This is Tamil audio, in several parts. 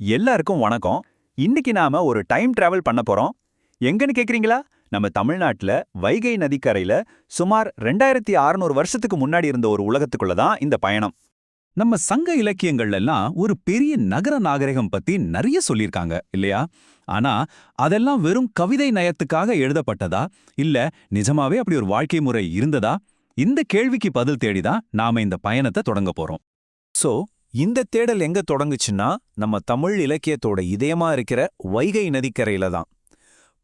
எல்லாருக்கும் வணக்கம். இன்னைக்கு நாம ஒரு டைம் டிராவல் பண்ண போறோம். எங்கன்னு கேக்குறீங்களா? நம்ம தமிழ்நாட்டுல வைகை நதிக்கரையில சுமார் ரெண்டாயிரத்தி அறுநூறு வருஷத்துக்கு முன்னாடி இருந்த ஒரு உலகத்துக்குள்ள தான் இந்த பயணம். நம்ம சங்க இலக்கியங்கள்ல எல்லாம் ஒரு பெரிய நகர நாகரிகம் பத்தி நிறைய சொல்லியிருக்காங்க இல்லையா? ஆனா அதெல்லாம் வெறும் கவிதை நயத்துக்காக எழுதப்பட்டதா? இல்ல நிஜமாவே அப்படி ஒரு வாழ்க்கை முறை இருந்ததா? இந்த கேள்விக்கு பதில் தேடிதான் நாம இந்த பயணத்தை தொடங்க போறோம். சோ இந்த தேடல் எங்க தொடங்குச்சுன்னா நம்ம தமிழ் இலக்கியத்தோட இதயமா இருக்கிற வைகை நதிக்கரையில தான்.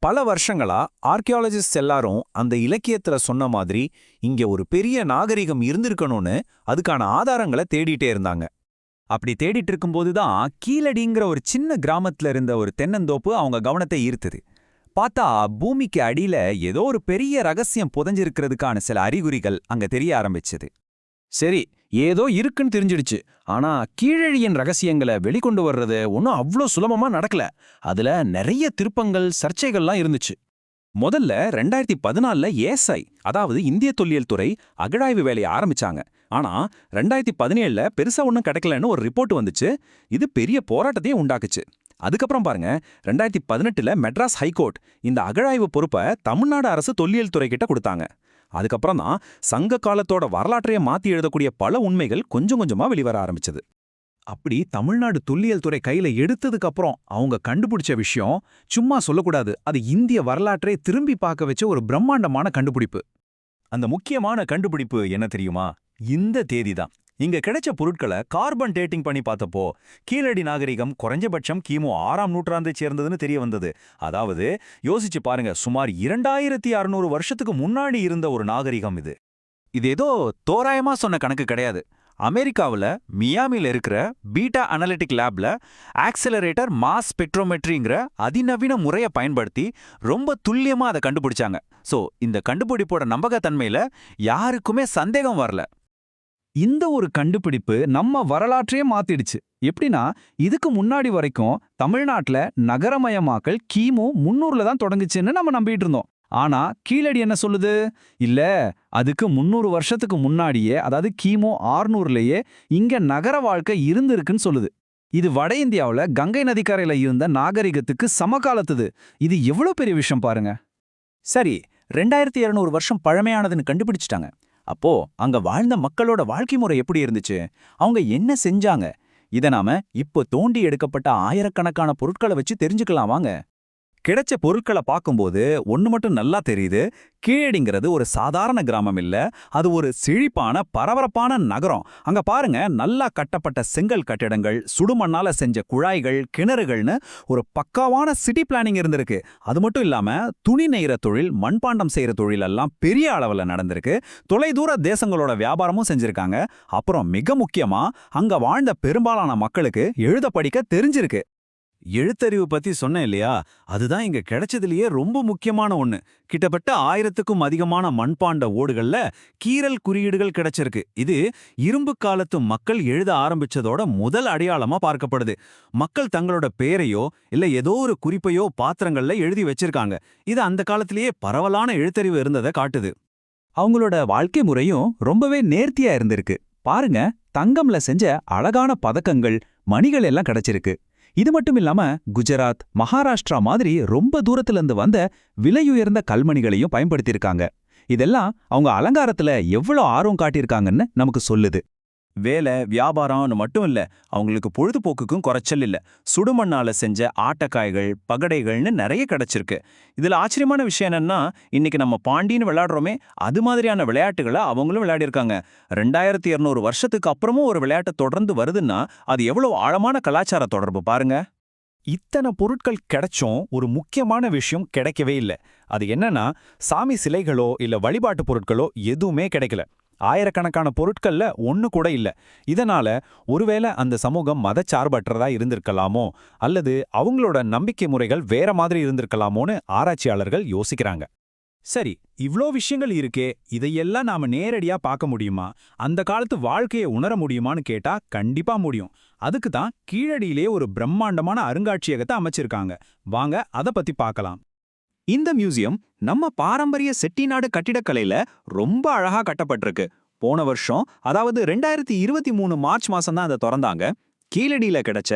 பல வருஷங்களா ஆர்கியாலஜிஸ்ட் எல்லாரும் அந்த இலக்கியத்துல சொன்ன மாதிரி இங்க ஒரு பெரிய நாகரிகம் இருந்திருக்கணும்னு அதுக்கான ஆதாரங்களை தேடிட்டே இருந்தாங்க. அப்படி தேடிட்டு இருக்கும்போது தான் கீழடிங்கிற ஒரு சின்ன கிராமத்துல இருந்த ஒரு தென்னந்தோப்பு அவங்க கவனத்தை ஈர்த்தது. பார்த்தா பூமிக்கு அடியில ஏதோ ஒரு பெரிய ரகசியம் புதஞ்சிருக்கிறதுக்கான சில அறிகுறிகள் அங்க தெரிய ஆரம்பிச்சது. சரி ஏதோ இருக்குன்னு தெரிஞ்சிடுச்சு. ஆனா கீழழியின் ரகசியங்களை வெளிக்கொண்டு வர்றது ஒன்றும் அவ்வளோ சுலபமா நடக்கல. அதுல நிறைய திருப்பங்கள் சர்ச்சைகள்லாம் இருந்துச்சு. முதல்ல ரெண்டாயிரத்தி பதினாலுல ஏஎஸ்ஐ அதாவது இந்திய தொல்லியல் துறை அகழாய்வு வேலையை ஆரம்பிச்சாங்க. ஆனா ரெண்டாயிரத்தி பதினேழுல பெருசா ஒன்றும் கிடைக்கலன்னு ஒரு ரிப்போர்ட் வந்துச்சு. இது பெரிய போராட்டத்தையே உண்டாக்குச்சு. அதுக்கப்புறம் பாருங்க ரெண்டாயிரத்தி பதினெட்டுல மெட்ராஸ் ஹைகோர்ட் இந்த அகழாய்வு பொறுப்பை தமிழ்நாடு அரசு தொல்லியல் துறை கிட்ட கொடுத்தாங்க. அதுக்கப்புறம் தான் சங்க காலத்தோட வரலாற்றையே மாத்தி எழுதக்கூடிய பல உண்மைகள் கொஞ்சம் கொஞ்சமா வெளிவர ஆரம்பிச்சது. அப்படி தமிழ்நாடு தொல்லியல் துறை கையில எடுத்ததுக்கு அப்புறம் அவங்க கண்டுபிடிச்ச விஷயம் சும்மா சொல்லக்கூடாது அது இந்திய வரலாற்றை திரும்பி பார்க்க வச்ச ஒரு பிரம்மாண்டமான கண்டுபிடிப்பு. அந்த முக்கியமான கண்டுபிடிப்பு என்ன தெரியுமா? இந்த தேதி தான் இங்க கிடைச்ச பொருட்களை கார்பன் டேட்டிங் பண்ணி பார்த்தப்போ கீழடி நாகரிகம் குறைஞ்சபட்சம் கிமு ஆறாம் நூற்றாண்டை சேர்ந்ததுன்னு தெரிய வந்தது. அதாவது யோசிச்சு பாருங்க சுமார் இரண்டாயிரத்தி அறுநூறு வருஷத்துக்கு முன்னாடி இருந்த ஒரு நாகரிகம் இது. இது ஏதோ தோராயமா சொன்ன கணக்கு கிடையாது. அமெரிக்காவில் மியாமில இருக்கிற பீட்டா அனலிட்டிக் லேப்ல ஆக்சலரேட்டர் மாஸ் ஸ்பெக்ட்ரோமெட்ரிங்கிற அதிநவீன முறையை பயன்படுத்தி ரொம்ப துல்லியமா அதை கண்டுபிடிச்சாங்க. சோ இந்த கண்டுபிடிப்போட நம்பகத்தன்மையில யாருக்குமே சந்தேகம் வரல. இந்த ஒரு கண்டுபிடிப்பு நம்ம வரலாற்றையே மாத்திடுச்சு. எப்படின்னா இதுக்கு முன்னாடி வரைக்கும் தமிழ்நாட்டுல நகரமயமாக்கல் கிமு முன்னூறுல தான் தொடங்குச்சுன்னு நம்ம நம்பிட்டு இருந்தோம். ஆனா கீழடி என்ன சொல்லுது? இல்ல அதுக்கு முன்னூறு வருஷத்துக்கு முன்னாடியே அதாவது கிமு ஆறுநூறுலயே இங்க நகர வாழ்க்கை இருந்திருக்குன்னு சொல்லுது. இது வட இந்தியாவுல கங்கை நதிக்கரையில இருந்த நாகரிகத்துக்கு சமகாலத்துது. இது எவ்வளோ பெரிய விஷயம் பாருங்க. சரி ரெண்டாயிரத்தி இருநூறு வருஷம் பழமையானதுன்னு கண்டுபிடிச்சிட்டாங்க. அப்போ அங்க வாழ்ந்த மக்களோட வாழ்க்கை முறை எப்படி இருந்துச்சு? அவங்க என்ன செஞ்சாங்க? இத நாம இப்போ தோண்டி எடுக்கப்பட்ட ஆயிரக்கணக்கான பொருட்களை வச்சு தெரிஞ்சுக்கலாம் வாங்க. கிடைச்ச பொருட்களை பார்க்கும்போது ஒன்று மட்டும் நல்லா தெரியுது. கீழடிங்கிறது ஒரு சாதாரண கிராமம் இல்ல. அது ஒரு செழிப்பான பரபரப்பான நகரம். அங்க பாருங்க நல்லா கட்டப்பட்ட செங்கல் கட்டிடங்கள் சுடுமண்ணால செஞ்ச குழாய்கள் கிணறுகள்னு ஒரு பக்காவான சிட்டி பிளானிங் இருந்திருக்கு. அது மட்டும் இல்லாம துணி நெய்கிற தொழில் மண்பாண்டம் செய்யற தொழில் எல்லாம் பெரிய அளவுல நடந்திருக்கு. தொலைதூர தேசங்களோட வியாபாரமும் செஞ்சிருக்காங்க. அப்புறம் மிக முக்கியமா அங்க வாழ்ந்த பெரும்பாலான மக்களுக்கு எழுத படிக்க தெரிஞ்சிருக்கு. எழுத்தறிவு பத்தி சொன்னேன் இல்லையா? அதுதான் இங்க கிடைச்சதுலயே ரொம்ப முக்கியமான ஒண்ணு. கிட்டத்தட்ட ஆயிரத்துக்கும் அதிகமான மண்பாண்ட ஓடுகள்ல கீரல் குறியீடுகள் கிடைச்சிருக்கு. இது இரும்பு காலத்து மக்கள் எழுத ஆரம்பிச்சதோட முதல் அடையாளமா பார்க்கப்படுது. மக்கள் தங்களோட பெயரையோ இல்ல ஏதோ ஒரு குறிப்பையோ பாத்திரங்கள்ல எழுதி வச்சிருக்காங்க. இது அந்த காலத்திலேயே பரவலான எழுத்தறிவு இருந்ததை காட்டுது. அவங்களோட வாழ்க்கை முறையும் ரொம்பவே நேர்த்தியா இருந்திருக்கு. பாருங்க தங்கம்ல செஞ்ச அழகான பதக்கங்கள் மணிகள் எல்லாம் கிடைச்சிருக்கு. இது மட்டும் இல்லாம குஜராத் மகாராஷ்டிரா மாதிரி ரொம்ப தூரத்துல இருந்து வந்த விலையுயர்ந்த கல்மணிகளையும் பயன்படுத்தியிருக்காங்க. இதெல்லாம் அவங்க அலங்காரத்துல எவ்வளவு ஆர்வம் காட்டியிருக்காங்கன்னு நமக்கு சொல்லுது. வேலை வியாபாரம்னு மட்டும் இல்ல அவங்களுக்கு பொழுதுபோக்குக்கும் குறைச்சல் இல்ல. சுடுமண்ணால செஞ்ச ஆட்டக்காய்கள் பகடைகள்னு நிறைய கிடைச்சிருக்கு. இதுல ஆச்சரியமான விஷயம் என்னன்னா இன்னைக்கு நம்ம பாண்டின்னு விளையாடுறோமே அது மாதிரியான விளையாட்டுகளை அவங்களும் விளையாடிருக்காங்க ரெண்டாயிரத்தி இருநூறு வருஷத்துக்கு அப்புறமும் ஒரு விளையாட்டை தொடர்ந்து வருதுன்னா அது எவ்வளவு ஆழமான கலாச்சார தொடர்பு பாருங்க. இத்தனை பொருட்கள் கிடைச்சும் ஒரு முக்கியமான விஷயம் கிடைக்கவே இல்லை. அது என்னன்னா சாமி சிலைகளோ இல்ல வழிபாட்டு பொருட்களோ எதுவுமே கிடைக்கல. ஆயிரக்கணக்கான பொருட்கள்ல ஒண்ணு கூட இல்ல. இதனால ஒருவேளை அந்த சமூகம் மதச்சார்பற்றதா இருந்திருக்கலாமோ? அல்லது அவங்களோட நம்பிக்கை முறைகள் வேற மாதிரி இருந்திருக்கலாமோன்னு ஆராய்ச்சியாளர்கள் யோசிக்கிறாங்க. சரி இவ்ளோ விஷயங்கள் இருக்கே இதையெல்லாம் நாம நேரடியா பார்க்க முடியுமா? அந்த காலத்து வாழ்க்கையை உணர முடியுமான்னு கேட்டா கண்டிப்பா முடியும். அதுக்கு தான் கீழடியிலே ஒரு பிரம்மாண்டமான அருங்காட்சியகத்தை அமைச்சிருக்காங்க. வாங்க அத பத்தி பார்க்கலாம். இந்த மியூசியம் நம்ம பாரம்பரிய செட்டிநாடு கட்டிடக்கலையில ரொம்ப அழகா கட்டப்பட்டிருக்கு. போன வருஷம் அதாவது ரெண்டாயிரத்தி இருபத்தி மூணு மார்ச் மாசம் தான் அதை திறந்தாங்க. கீழடியில கிடைச்ச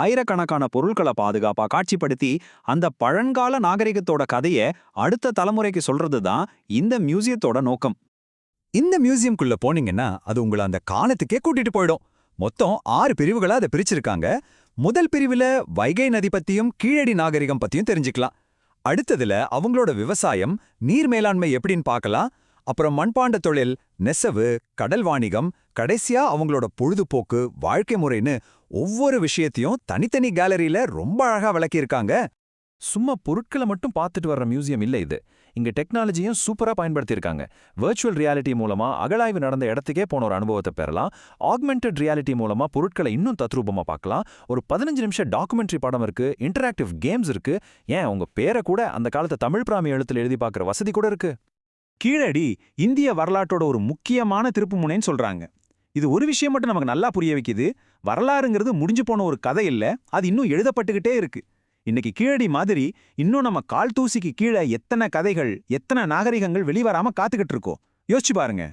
ஆயிரக்கணக்கான பொருட்களை பாதுகாப்பா காட்சிப்படுத்தி அந்த பழங்கால நாகரிகத்தோட கதைய அடுத்த தலைமுறைக்கு சொல்றது தான் இந்த மியூசியத்தோட நோக்கம். இந்த மியூசியம்குள்ள போனீங்கன்னா அது உங்களை அந்த காலத்துக்கே கூட்டிட்டு போயிடும். மொத்தம் ஆறு பிரிவுகளா அதை பிரிச்சிருக்காங்க. முதல் பிரிவுல வைகை நதி பத்தியும் கீழடி நாகரிகம் பத்தியும் தெரிஞ்சுக்கலாம். அடுத்ததுல அவங்களோட விவசாயம் நீர் மேலாண்மை எப்படின்னு பார்க்கலாம். அப்புறம் மண்பாண்ட தொழில் நெசவு கடல் வாணிகம் கடைசியா அவங்களோட பொழுதுபோக்கு வாழ்க்கை முறைன்னு ஒவ்வொரு விஷயத்தையும் தனித்தனி கேலரியில ரொம்ப அழகா விளக்கியிருக்காங்க. சும்மா பொருட்களை மட்டும் பார்த்துட்டு வர்ற மியூசியம் இல்ல இது. இங்க டெக்னாலஜியும் சூப்பரா பயன்படுத்தியிருக்காங்க. வர்ச்சுவல் ரியாலிட்டி மூலமா அகழாய்வு நடந்த இடத்துக்கே போன ஒரு அனுபவத்தை பெறலாம். ஆக்மெண்டட் ரியாலிட்டி மூலமா பொருட்களை இன்னும் தத்ரூபமா பார்க்கலாம். ஒரு பதினஞ்சு நிமிஷம் டாக்குமெண்ட்ரி படம் இருக்கு இன்டராக்டிவ் கேம்ஸ் இருக்கு. ஏன் உங்க பேரை கூட அந்த காலத்து தமிழ் பிராமி எழுத்துல எழுதி பார்க்குற வசதி கூட இருக்கு. கீழடி இந்திய வரலாற்றோட ஒரு முக்கியமான திருப்புமுனைன்னு சொல்றாங்க. இது ஒரு விஷயம் மட்டும் நமக்கு நல்லா புரிய வைக்குது. வரலாறுங்கிறது முடிஞ்சு போன ஒரு கதை இல்ல அது இன்னும் எழுதப்பட்டுக்கிட்டே இருக்கு. இன்னைக்கு கீழடி மாதிரி இன்னும் நம்ம கால் தூசிக்கு கீழே எத்தனை கதைகள் எத்தனை நாகரிகங்கள் வெளிவராம காத்துக்கிட்டு இருக்கோம். யோசிச்சு பாருங்க.